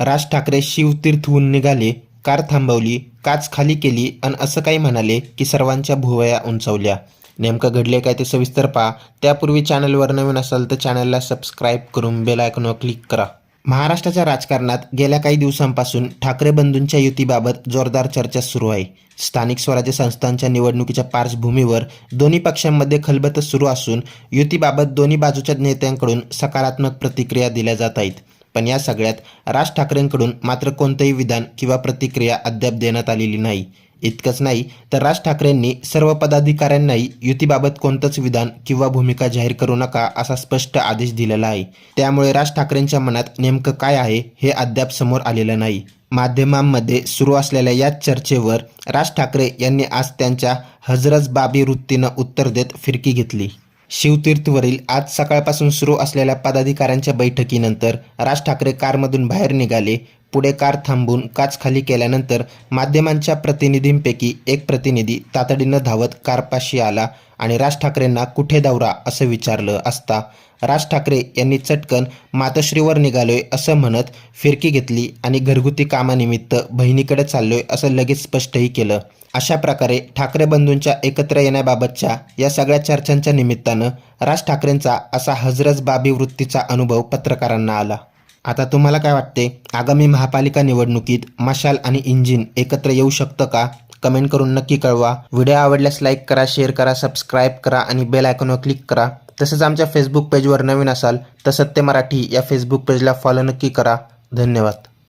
राज ठाकरे शिवतीर्थहून निघाले कार थांबवली काच खाली केली आणि असं काही म्हणाले की सर्वांच्या भुवया उंचावल्या. नेमकं घडले काय ते सविस्तर पहा. त्यापूर्वी चॅनलवर नवीन असाल तर चॅनलला सबस्क्राईब करून बेल आयकॉनवर क्लिक करा. महाराष्ट्राच्या राजकारणात गेल्या काही दिवसांपासून ठाकरे बंधूंच्या युतीबाबत जोरदार चर्चा सुरू आहे. स्थानिक स्वराज्य संस्थांच्या निवडणुकीच्या पार्श्वभूमीवर दोन्ही पक्षांमध्ये खलबत सुरू असून युतीबाबत दोन्ही बाजूच्या नेत्यांकडून सकारात्मक प्रतिक्रिया दिल्या जात आहेत. पण या सगळ्यात राज ठाकरेंकडून मात्र कोणतंही विधान किंवा प्रतिक्रिया अद्याप देण्यात आलेली नाही. इतकंच नाही तर राज ठाकरेंनी सर्व पदाधिकाऱ्यांनाही युतीबाबत कोणतंच विधान किंवा भूमिका जाहीर करू नका असा स्पष्ट आदेश दिलेला आहे. त्यामुळे राज ठाकरेंच्या मनात नेमकं काय आहे हे अद्याप समोर आलेलं नाही. माध्यमांमध्ये सुरू असलेल्या याच चर्चेवर राज ठाकरे यांनी आज त्यांच्या हजरज बाबी वृत्तीनं उत्तर देत फिरकी घेतली. शिवतीर्थवरील आज सकाळपासून सुरू असलेल्या पदाधिकाऱ्यांच्या बैठकीनंतर राज ठाकरे कारमधून बाहेर निघाले. पुढे कार थांबून काच खाली केल्यानंतर माध्यमांच्या प्रतिनिधींपैकी एक प्रतिनिधी तातडीनं धावत कारपाशी आला आणि राज ठाकरेंना कुठे दौरा असं विचारलं असता. राज ठाकरे यांनी चटकन मातोश्रीवर निघालोय असं म्हणत फिरकी घेतली आणि घरगुती कामानिमित्त बहिणीकडे चाललोय असं लगेच स्पष्टही केलं. अशा प्रकारे ठाकरे बंधूंच्या एकत्र येण्याबाबतच्या या सगळ्या चर्चांच्या निमित्तानं राज ठाकरेंचा असा हजरज बाबी वृत्तीचा अनुभव पत्रकारांना आला. आता तुम्हाला काय वाटते? आगामी महापालिका निवडणुकीत मशाल आणि इंजिन एकत्र येऊ शकतं का? कमेंट करून नक्की कळवा. व्हिडिओ आवडल्यास लाईक करा शेअर करा सबस्क्राईब करा आणि बेल आयकॉनवर क्लिक करा. तसंच आमच्या फेसबुक पेजवर नवीन असाल तर सत्य मराठी या फेसबुक पेजला फॉलो नक्की करा. धन्यवाद.